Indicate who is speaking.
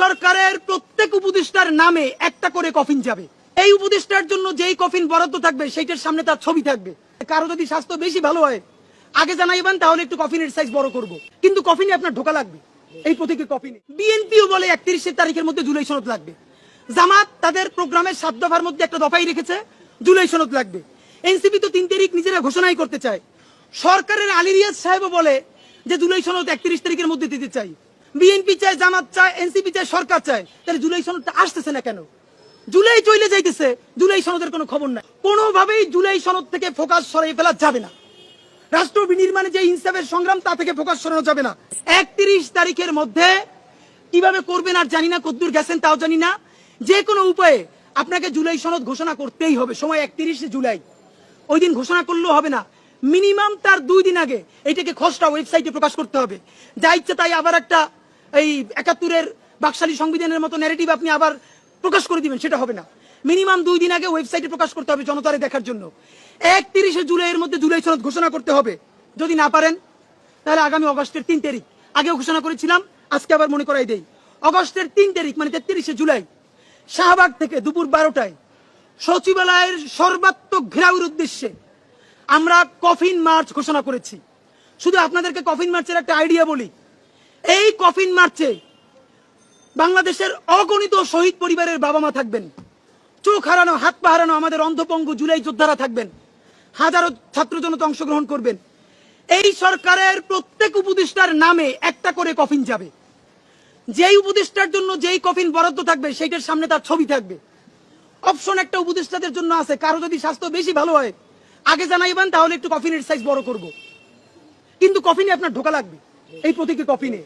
Speaker 1: সরকারের প্রত্যেক উপদেষ্টার নামে একটা করে কফিন যাবে। এই উপদেষ্টার জন্য যেই কফিন বরাদ্দ থাকবে, সেইটার সামনে তার ছবি থাকবে। কারও যদি স্বাস্থ্য বেশি ভালো হয়, আগে জানাইবেন, তাহলে একটু কফিনের সাইজ বড় করব। কিন্তু কফিনে আপনার ঢোকা লাগবে, এই প্রতীকের কফিনে। বিএনপিও বলে একত্রিশের তারিখের মধ্যে জুলাই সনদ লাগবে। জামাত তাদের প্রোগ্রামের সাত দফার মধ্যে একটা দফাই রেখেছে, জুলাই সনদ লাগবে। এনসিপি তো তিন তারিখ নিজেরা ঘোষণাই করতে চায়। সরকারের আলী রিয়াজ সাহেবও বলে যে, জুলাই সনদ একত্রিশ তারিখের মধ্যে দিতে চাই। বিএনপি চায়, জামাত চায়, এনসিপি চায়, সরকার চায়। তাহলে জুলাই সনদটা আসতেছে না কেন? জুলাই চলে যাইতেছে, জুলাই সনদের কোনো খবর নাই। কোনোভাবেই জুলাই সনদ থেকে ফোকাস সরাই ফেলা যাবে না। রাষ্ট্র বিনির্মাণে যে ইনসাফের সংগ্রাম, তা থেকে ফোকাস সরানো যাবে না। একত্রিশ তারিখের মধ্যে কীভাবে করবেন আর জানি না, কদ্দূর গেছেন তাও জানি না। যে কোনো উপায়ে আপনাকে জুলাই সনদ ঘোষণা করতেই হবে। সময় একত্রিশে জুলাই। ওই দিন ঘোষণা করলেও হবে না। মিনিমাম তার দুই দিন আগে এটাকে খসড়া ওয়েবসাইটে প্রকাশ করতে হবে। যা ইচ্ছে তাই আবার একটা এই একাত্তরের বাকশালী সংবিধানের মতো ন্যারেটিভ আপনি আবার প্রকাশ করে দিবেন, সেটা হবে না। মিনিমাম দুই দিন আগে ওয়েবসাইটে প্রকাশ করতে হবে জনতারে দেখার জন্য। একত্রিশে জুলাইয়ের মধ্যে জুলাই সনদ ঘোষণা করতে হবে। যদি না পারেন, তাহলে আগামী অগস্টের তিন তারিখ। আগেও ঘোষণা করেছিলাম, আজকে আবার মনে করাই দেই। অগস্টের তিন তারিখ মানে তেত্রিশে জুলাই, শাহবাগ থেকে দুপুর বারোটায় সচিবালয়ের সর্বাত্মক ঘেরাউর উদ্দেশ্যে আমরা কফিন মার্চ ঘোষণা করেছি। শুধু আপনাদেরকে কফিন মার্চের একটা আইডিয়া বলি এই কফিন মার্চে বাংলাদেশের অগণিত শহীদ পরিবারের বাবা মা থাকবেন। চোখ হারানো, হাত পা হারানো আমাদের অন্ধপঙ্গু জুলাই যোদ্ধারা থাকবেন। হাজারো ছাত্র জনতা অংশগ্রহণ করবেন। এই সরকারের প্রত্যেক উপদেষ্টার নামে একটা করে কফিন যাবে। যেই উপদেষ্টার জন্য যেই কফিন বরাদ্দ থাকবে, সেইটার সামনে তার ছবি থাকবে। অপশন একটা উপদেষ্টাদের জন্য আছে। কারও যদি স্বাস্থ্য বেশি ভালো হয়, আগে জানাইবেন, তাহলে একটু কফিনের সাইজ বড় করব। কিন্তু কফিনে আপনার ঢোকা লাগবে। এই প্রতীকের কফিনে